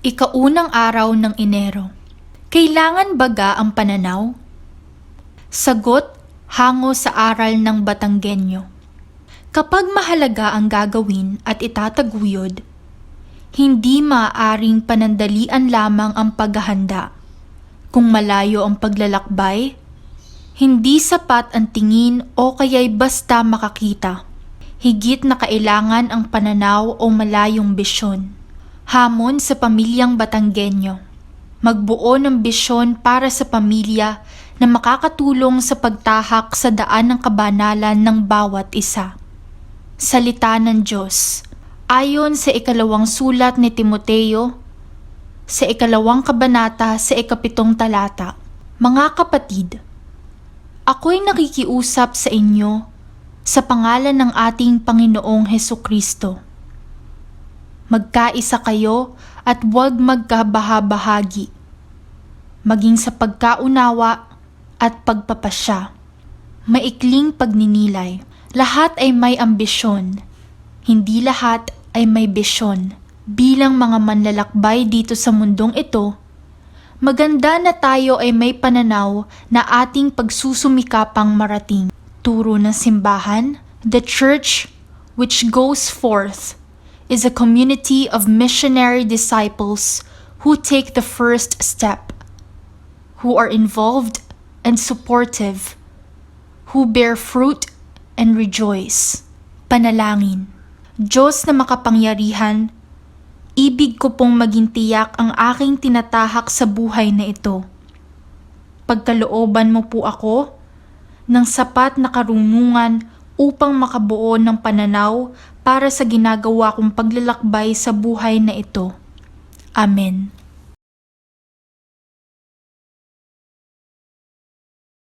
Ikaunang araw ng Enero. Kailangan baga ang pananaw? Sagot hango sa aral ng Batanggenyo. Kapag mahalaga ang gagawin at itataguyod, hindi maaaring panandalian lamang ang paghahanda. Kung malayo ang paglalakbay, hindi sapat ang tingin o kaya'y basta makakita. Higit na kailangan ang pananaw o malayong bisyon. Hamon sa pamilyang Batanggenyo. Magbuo ng bisyon para sa pamilya na makakatulong sa pagtahak sa daan ng kabanalan ng bawat isa. Salita ng Diyos Ayon sa ikalawang sulat ni Timoteo, sa ikalawang kabanata sa ikapitong talata, Mga kapatid, ako'y nakikiusap sa inyo sa pangalan ng ating Panginoong Heso Kristo. Magkaisa kayo at huwag magkabahabahagi, maging sa pagkaunawa at pagpapasya. Maikling pagninilay, lahat ay may ambisyon, hindi lahat ay may bisyon. Bilang mga manlalakbay dito sa mundong ito, maganda na tayo ay may pananaw na ating pagsusumikapang marating. Turo ng simbahan, the church which goes forth is a community of missionary disciples who take the first step, who are involved and supportive, who bear fruit and rejoice. Panalangin. Diyos na makapangyarihan, ibig ko pong maging tiyak ang aking tinatahak sa buhay na ito. Pagkalooban mo po ako ng sapat na karunungan upang makabuo ng pananaw para sa ginagawa kong paglalakbay sa buhay na ito. Amen.